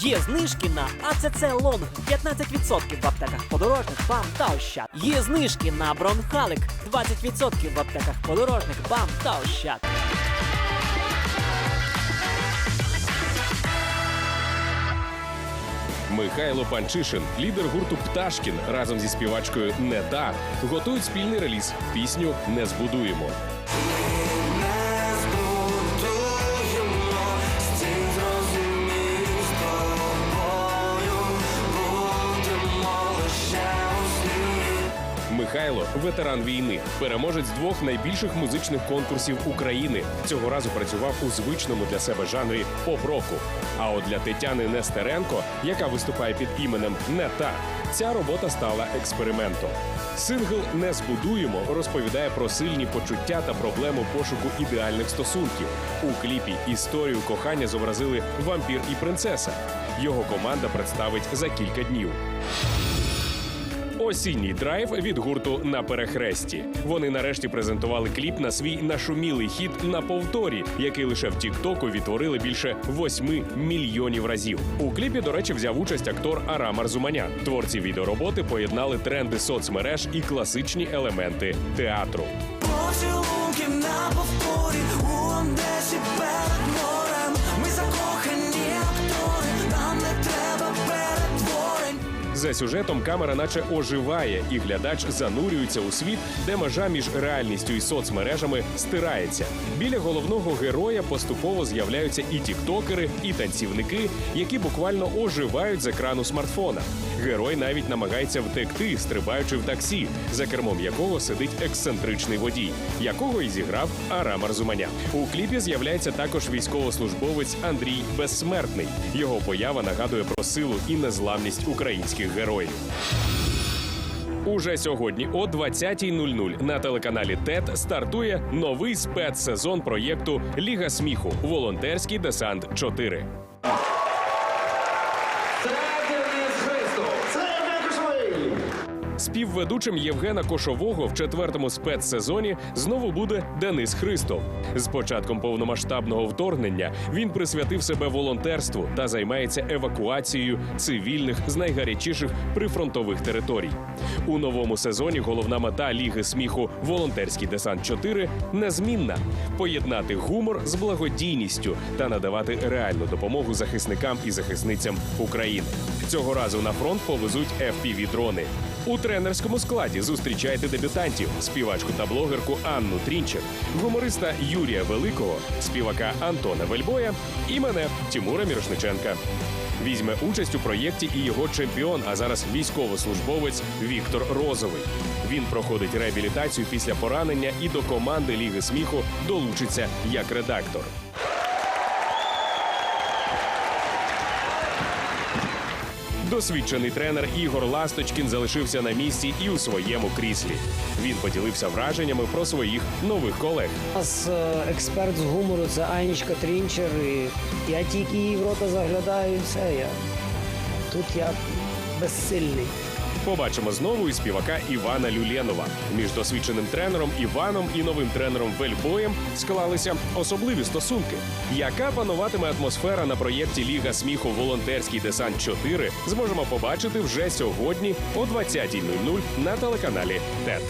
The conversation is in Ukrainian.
Є знижки на АЦЦ Лонг 15% в аптеках подорожник, БАМ та Ощад. Є знижки на Бронхалик 20% в аптеках подорожник, БАМ та Ощад. Михайло Панчишин, лідер гурту Пташкін, разом зі співачкою Не та готують спільний реліз пісню Не збудуємо. Михайло ветеран війни, переможець двох найбільших музичних конкурсів України. Цього разу працював у звичному для себе жанрі поп-року. А от для Тетяни Нестеренко, яка виступає під іменем Не та, ця робота стала експериментом. Сингл Не збудуємо розповідає про сильні почуття та проблему пошуку ідеальних стосунків. У кліпі історію кохання зобразили вампір і принцеса. Його команда представить за кілька днів. Осінній драйв від гурту на перехресті. Вони нарешті презентували кліп на свій нашумілий хіт на повторі, який лише в Тіктоку відтворили більше 8 мільйонів разів. У кліпі, до речі, взяв участь актор Арам Арзуманян. Творці відеороботи поєднали тренди соцмереж і класичні елементи театру. Поцілунки на повторі у Одесі перед За сюжетом камера наче оживає, і глядач занурюється у світ, де межа між реальністю і соцмережами стирається. Біля головного героя поступово з'являються і тіктокери, і танцівники, які буквально оживають з екрану смартфона. Герой навіть намагається втекти, стрибаючи в таксі, за кермом якого сидить ексцентричний водій, якого і зіграв Арам Арзуманян. У кліпі з'являється також військовослужбовець Андрій Безсмертний. Його поява нагадує про силу і незламність українських героїв. Уже сьогодні о 20.00 на телеканалі ТЕТ стартує новий спецсезон проєкту Ліга сміху. Волонтерський десант 4. Співведучим Євгена Кошового в четвертому спецсезоні знову буде Денис Христов. З початком повномасштабного вторгнення він присвятив себе волонтерству та займається евакуацією цивільних з найгарячіших прифронтових територій. У новому сезоні головна мета Ліги сміху Волонтерський десант 4 незмінна поєднати гумор з благодійністю та надавати реальну допомогу захисникам і захисницям України. Цього разу на фронт повезуть fpv дрони у тренерському складі зустрічайте дебютантів: співачку та блогерку Анну Трінчер, гумориста Юрія Великого, співака Антона Вельбоя і мене Тимура Мірошниченка. Візьме участь у проєкті і його чемпіон, а зараз військовослужбовець Віктор Розовий. Він проходить реабілітацію після поранення і до команди Ліги сміху долучиться як редактор. Досвідчений тренер Ігор Ласточкін залишився на місці і у своєму кріслі. Він поділився враженнями про своїх нових колег. У нас е, експерт з гумору це Анічка Трінчер. І я тільки її в рота заглядаю і все. Я... Тут я безсильний. Побачимо знову і співака Івана Люленова. Між досвідченим тренером Іваном і новим тренером Вельбоєм склалися особливі стосунки. Яка пануватиме атмосфера на проєкті Ліга сміху Волонтерський десант 4 зможемо побачити вже сьогодні о 20.00 на телеканалі ТЕТ.